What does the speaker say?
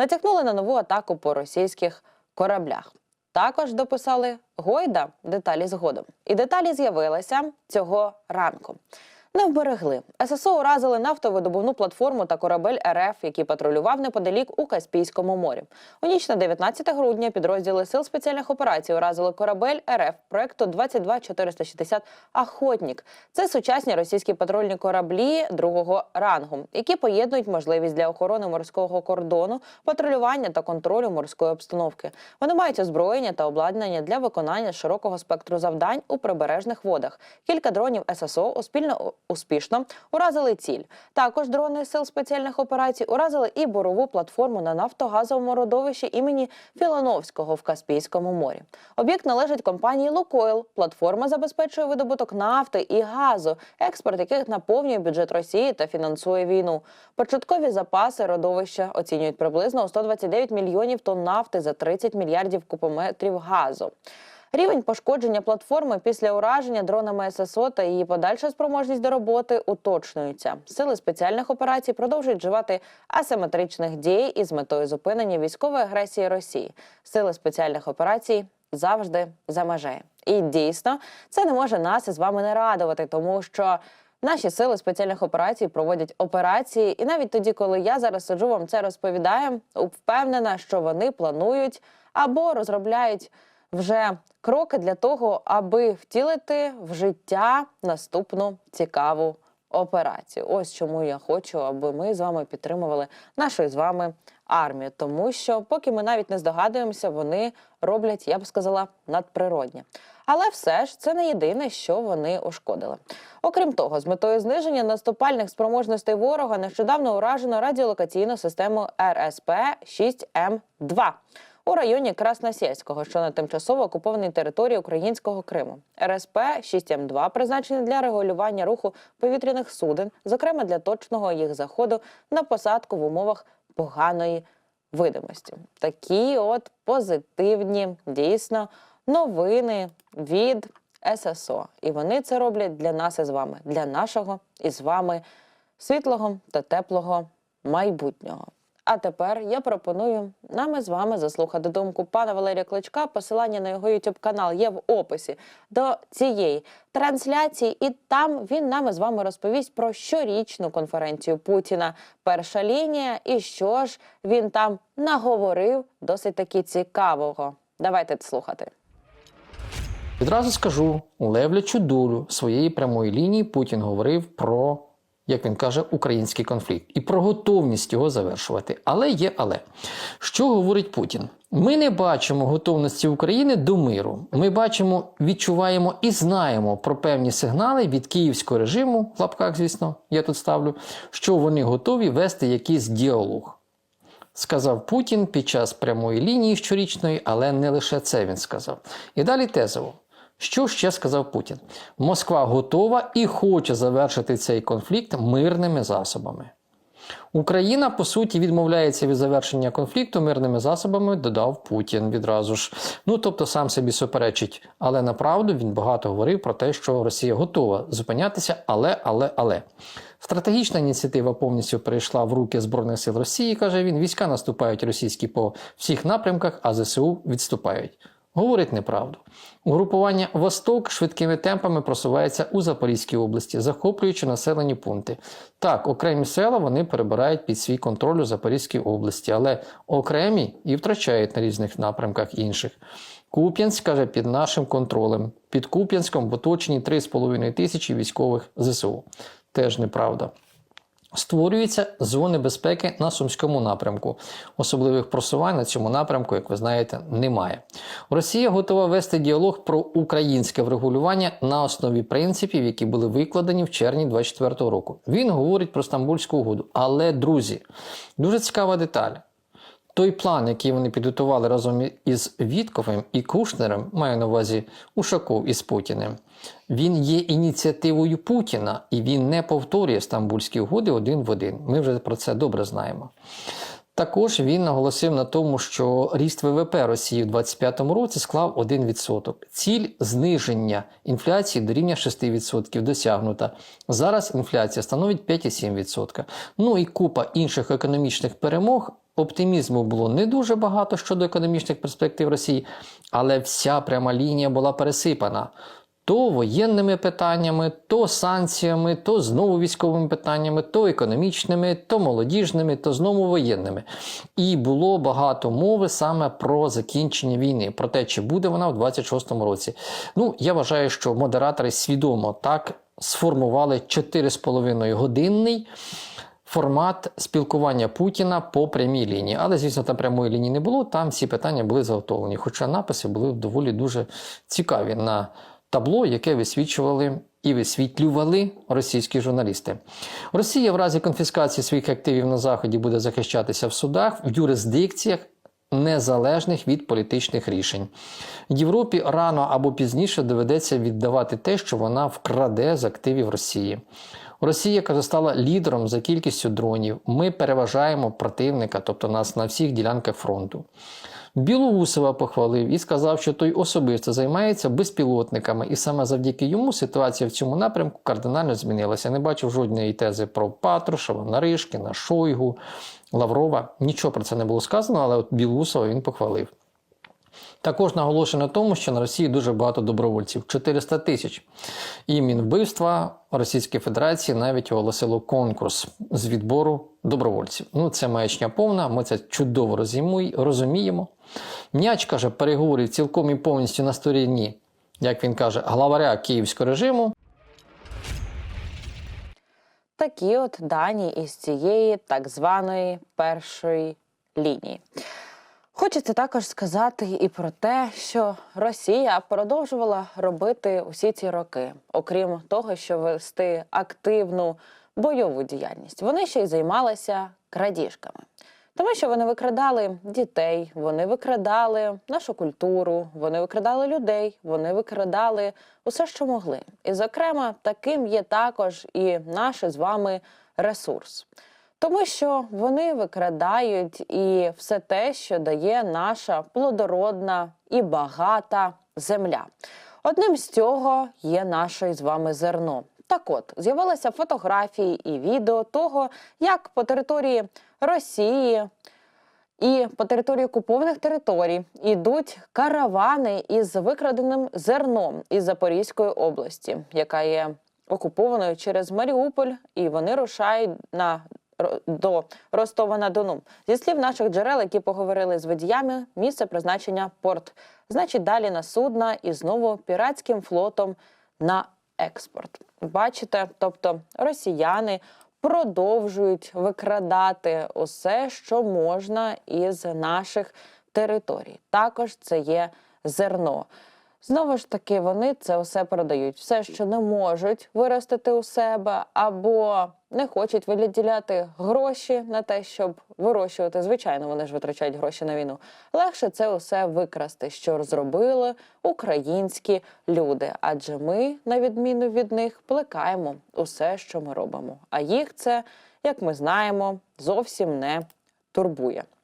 натякнули на нову атаку по російських кораблях. Також дописали Гойда деталі згодом. І деталі з'явилися цього ранку. Не вберегли. ССО уразили нафтовидобувну платформу та корабель РФ, який патрулював неподалік у Каспійському морі. У ніч на 19 грудня підрозділи сил спеціальних операцій уразили корабель РФ проекту 22460 Охотнік. Це сучасні російські патрульні кораблі другого рангу, які поєднують можливість для охорони морського кордону, патрулювання та контролю морської обстановки. Вони мають озброєння та обладнання для виконання широкого спектру завдань у прибережних водах. Кілька дронів ССО успільно успішно уразили ціль. Також дрони сил спеціальних операцій уразили і борову платформу на нафтогазовому родовищі імені Філановського в Каспійському морі. Об'єкт належить компанії Лукойл. Платформа забезпечує видобуток нафти і газу, експорт яких наповнює бюджет Росії та фінансує війну. Початкові запаси родовища оцінюють приблизно у 129 мільйонів тонн нафти за 30 мільярдів кубометрів газу. Рівень пошкодження платформи після ураження дронами ССО та її подальша спроможність до роботи уточнюються. Сили спеціальних операцій продовжують вживати асиметричних дій із метою зупинення військової агресії Росії. Сили спеціальних операцій завжди за межею. І дійсно це не може нас із вами не радувати, тому що. Наші сили спеціальних операцій проводять операції, і навіть тоді, коли я зараз сиджу вам це розповідаю, впевнена, що вони планують або розробляють вже кроки для того, аби втілити в життя наступну цікаву операцію. Ось чому я хочу, аби ми з вами підтримували нашу з вами армію, тому що поки ми навіть не здогадуємося, вони роблять, я б сказала, надприродні. Але все ж це не єдине, що вони ушкодили. Окрім того, з метою зниження наступальних спроможностей ворога нещодавно уражено радіолокаційну систему РСП 6М2 у районі Красносєльського, що на тимчасово окупованій території українського Криму. РСП 6М2 призначений для регулювання руху повітряних суден, зокрема для точного їх заходу на посадку в умовах поганої видимості. Такі от позитивні дійсно новини від ССО. І вони це роблять для нас із вами, для нашого із вами світлого та теплого майбутнього. А тепер я пропоную нам із вами заслухати думку пана Валерія Кличка. Посилання на його youtube канал є в описі до цієї трансляції, і там він нам із вами розповість про щорічну конференцію Путіна. Перша лінія, і що ж він там наговорив досить таки цікавого. Давайте слухати. Відразу скажу, левлячу долю своєї прямої лінії Путін говорив про, як він каже, український конфлікт і про готовність його завершувати. Але є але. Що говорить Путін? Ми не бачимо готовності України до миру. Ми бачимо, відчуваємо і знаємо про певні сигнали від київського режиму, в лапках, звісно, я тут ставлю, що вони готові вести якийсь діалог. Сказав Путін під час прямої лінії щорічної, але не лише це він сказав. І далі тезово. Що ще сказав Путін? Москва готова і хоче завершити цей конфлікт мирними засобами. Україна, по суті, відмовляється від завершення конфлікту мирними засобами, додав Путін відразу ж. Ну тобто сам собі суперечить. Але направду він багато говорив про те, що Росія готова зупинятися, але, але, але. Стратегічна ініціатива повністю перейшла в руки Збройних сил Росії, каже він. Війська наступають російські по всіх напрямках, а ЗСУ відступають. Говорить неправду. Угрупування Восток швидкими темпами просувається у Запорізькій області, захоплюючи населені пункти. Так, окремі села вони перебирають під свій контроль у Запорізькій області, але окремі і втрачають на різних напрямках інших. Куп'янськ каже під нашим контролем. Під Куп'янськом в оточенні 3,5 тисячі військових ЗСУ. Теж неправда. Створюються зони безпеки на сумському напрямку. Особливих просувань на цьому напрямку, як ви знаєте, немає. Росія готова вести діалог про українське врегулювання на основі принципів, які були викладені в червні 2024 року. Він говорить про Стамбульську угоду. Але, друзі, дуже цікава деталь. Той план, який вони підготували разом із Вітковим і Кушнером, маю на увазі Ушаков із Путіним, він є ініціативою Путіна і він не повторює Стамбульські угоди один в один. Ми вже про це добре знаємо. Також він наголосив на тому, що ріст ВВП Росії у 2025 році склав 1%. Ціль зниження інфляції до рівня 6% досягнута. Зараз інфляція становить 5,7%. Ну і купа інших економічних перемог. Оптимізму було не дуже багато щодо економічних перспектив Росії, але вся пряма лінія була пересипана то воєнними питаннями, то санкціями, то знову військовими питаннями, то економічними, то молодіжними, то знову воєнними. І було багато мови саме про закінчення війни, про те, чи буде вона в 26-му році. Ну, я вважаю, що модератори свідомо так сформували 4,5 годинний. Формат спілкування Путіна по прямій лінії. Але, звісно, там прямої лінії не було, там всі питання були заготовлені. Хоча написи були доволі дуже цікаві на табло, яке висвічували і висвітлювали російські журналісти. Росія в разі конфіскації своїх активів на Заході буде захищатися в судах в юрисдикціях. Незалежних від політичних рішень Європі рано або пізніше доведеться віддавати те, що вона вкраде з активів Росії. Росія, яка стала лідером за кількістю дронів, ми переважаємо противника, тобто нас на всіх ділянках фронту. Білоусова похвалив і сказав, що той особисто займається безпілотниками, і саме завдяки йому ситуація в цьому напрямку кардинально змінилася. Не бачив жодної тези про Патрушева, Наришкіна, Шойгу, Лаврова. Нічого про це не було сказано, але от Білоусова він похвалив. Також наголошено на тому, що на Росії дуже багато добровольців 400 тисяч. І Мінвбивства Російської Федерації навіть оголосило конкурс з відбору добровольців. Ну, це маячня повна, ми це чудово розуміємо. М'яч каже, переговорів цілком і повністю на стороні, як він каже, главаря київського режиму. Такі от дані із цієї так званої першої лінії. Хочеться також сказати і про те, що Росія продовжувала робити усі ці роки, окрім того, що вести активну бойову діяльність. Вони ще й займалися крадіжками. Тому що вони викрадали дітей, вони викрадали нашу культуру, вони викрадали людей, вони викрадали усе, що могли. І, зокрема, таким є також і наш з вами ресурс. Тому що вони викрадають і все те, що дає наша плодородна і багата земля. Одним з цього є наше з вами зерно. Так от з'явилися фотографії і відео того, як по території Росії і по території окупованих територій йдуть каравани із викраденим зерном із Запорізької області, яка є окупованою через Маріуполь, і вони рушають на до Ростова на Дону. Зі слів наших джерел, які поговорили з водіями, місце призначення порт. Значить, далі на судна і знову піратським флотом на експорт. Бачите, тобто росіяни продовжують викрадати усе, що можна із наших територій. Також це є зерно. Знову ж таки, вони це все продають. Все, що не можуть виростити у себе, або не хочуть виділяти гроші на те, щоб вирощувати. Звичайно, вони ж витрачають гроші на війну. Легше це усе викрасти, що зробили українські люди. Адже ми, на відміну від них, плекаємо усе, що ми робимо. А їх це, як ми знаємо, зовсім не турбує.